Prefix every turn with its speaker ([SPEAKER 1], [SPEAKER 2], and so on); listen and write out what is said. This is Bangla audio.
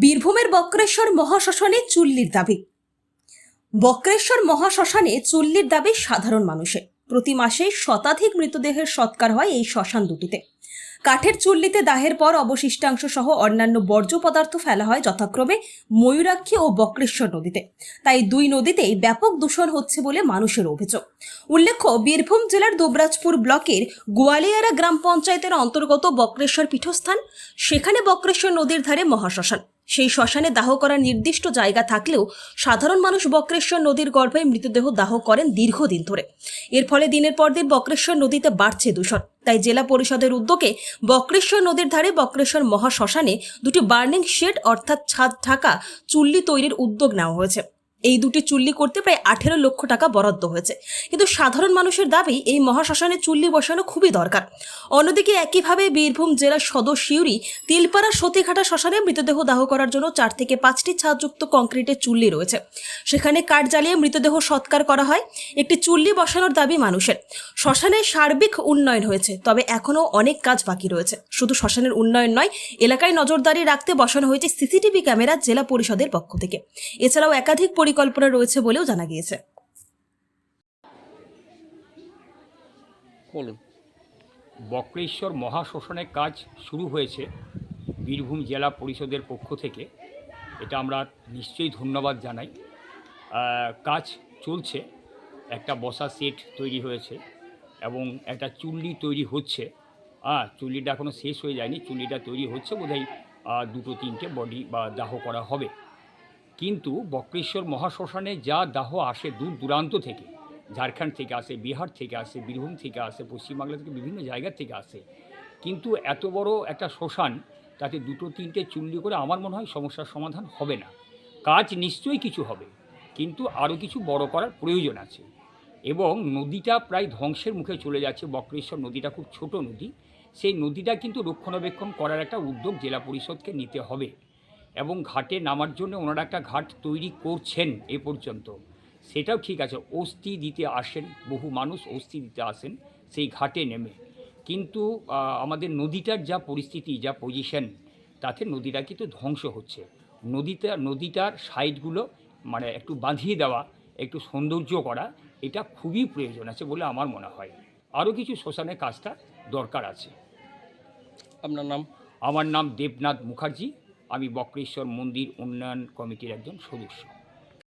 [SPEAKER 1] বীরভূমের বক্রেশ্বর মহাশ্মশানে চুল্লির দাবি। বক্রেশ্বর মহাশ্মশানে চুল্লির দাবি সাধারণ মানুষের। প্রতি মাসে শতাধিক মৃতদেহের সৎকার হয় এই শ্মশান দুটিতে। কাঠের চুল্লিতে দাহের পর অবশিষ্টাংশ সহ অন্যান্য বর্জ্য পদার্থ ফেলা হয় যথাক্রমে ময়ূরাক্ষী ও বক্রেশ্বর নদীতে। তাই দুই নদীতেই ব্যাপক দূষণ হচ্ছে বলে মানুষের অভিযোগ। উল্লেখ্য, বীরভূম জেলার দুবরাজপুর ব্লকের গোয়ালিয়ারা গ্রাম পঞ্চায়েতের অন্তর্গত বক্রেশ্বর পীঠস্থান। সেখানে বক্রেশ্বর নদীর ধারে মহাশ্মশান। সেই শ্মশানে দাহ করার নির্দিষ্ট জায়গা থাকলেও সাধারণ মানুষ বক্রেশ্বর নদীর গর্ভে মৃতদেহ দাহ করেন দীর্ঘদিন ধরে। এর ফলে দিনের পর দিন বক্রেশ্বর নদীতে বাড়ছে দূষণ। তাই জেলা পরিষদের উদ্যোগে বক্রেশ্বর নদীর ধারে বক্রেশ্বর মহাশ্মশানে দুটি বার্নিং শেড অর্থাৎ ছাদ ঢাকা চুল্লি তৈরির উদ্যোগ নেওয়া হয়েছে। এই দুটি চুল্লি করতে প্রায় আঠেরো লক্ষ টাকা বরাদ্দ হয়েছে। কিন্তু সাধারণ মানুষের দাবি, এই মহাশ্মশানে চুল্লি বসানো খুবই দরকার। অন্যদিকে একইভাবে বীরভূম জেলার সদর শিউরি তিলপাড়া সতীঘাটা শ্মশানে মৃতদেহ দাহ করার জন্য চার থেকে পাঁচটি ছাদযুক্ত কংক্রিটের চুল্লি রয়েছে। সেখানে কাঠ জ্বালিয়ে মৃতদেহ সৎকার করা হয়। একটি চুল্লি বসানোর দাবি মানুষের। শ্মশানের সার্বিক উন্নয়ন হয়েছে, তবে এখনও অনেক কাজ বাকি রয়েছে। শুধু শ্মশানের উন্নয়ন নয়, এলাকায় নজরদারি রাখতে বসানো হয়েছে সিসিটিভি ক্যামেরা জেলা পরিষদের পক্ষ থেকে। এছাড়াও একাধিক পরিকল্পনা রয়েছে বলেও জানা গিয়েছে।
[SPEAKER 2] বলুন।
[SPEAKER 3] বক্রেশ্বর মহাশ্মশানের কাজ শুরু হয়েছে বীরভূম জেলা পরিষদের পক্ষ থেকে। এটা আমরা নিশ্চয়ই ধন্যবাদ জানাই। কাজ চলছে একটা বসা সেট তৈরি হয়েছে এবং একটা চুল্লি তৈরি হচ্ছে। হ্যাঁ চুল্লিটা এখনও শেষ হয়ে যায়নি চুল্লিটা তৈরি হচ্ছে বোধহয় দুটো তিনটে বডি বা দাহ করা হবে। কিন্তু বক্রেশ্বর মহাশ্মশানে যা দাহ আসে দূর দূরান্ত থেকে, ঝাড়খণ্ড থেকে আসে, বিহার থেকে আসে, বীরভূম থেকে আসে পশ্চিমবাংলা থেকে বিভিন্ন জায়গা থেকে আসে, কিন্তু এত বড় একটা শ্মশান তাতে দুটো তিনটে চুল্লি করে আমার মনে হয় সমস্যার সমাধান হবে না। কাজ নিশ্চয়ই কিছু হবে, কিন্তু আরও কিছু বড় করার প্রয়োজন আছে এবং নদীটা প্রায় ধ্বংসের মুখে চলে যাচ্ছে। বক্রেশ্বর নদীটা খুব ছোট নদী, সেই নদীটা কিন্তু রক্ষণাবেক্ষণ করার একটা উদ্যোগ জেলা পরিষদকে নিতে হবে। এবং ঘাটে নামার জন্য ওনারা একটা ঘাট তৈরি করছেন এ পর্যন্ত। সেটাও ঠিক আছে অস্থি দিতে আসেন বহু মানুষ অস্থি দিতে আসেন সেই ঘাটে নেমে। কিন্তু আমাদের নদীটার যা পরিস্থিতি যা পজিশন তাতে নদীটা কিন্তু ধ্বংস হচ্ছে। নদীটা নদীটার সাইডগুলো মানে একটু বাঁধিয়ে দেওয়া একটু সৌন্দর্য করা এটা খুবই প্রয়োজন আছে বলে আমার মনে হয়। আরও কিছু শ্মশানের কাজটা দরকার আছে।
[SPEAKER 2] আপনার নাম?
[SPEAKER 3] আমার নাম দেবনাথ মুখার্জি। আমি বক্রেশ্বর মন্দির উন্নয়ন কমিটির একজন সদস্য।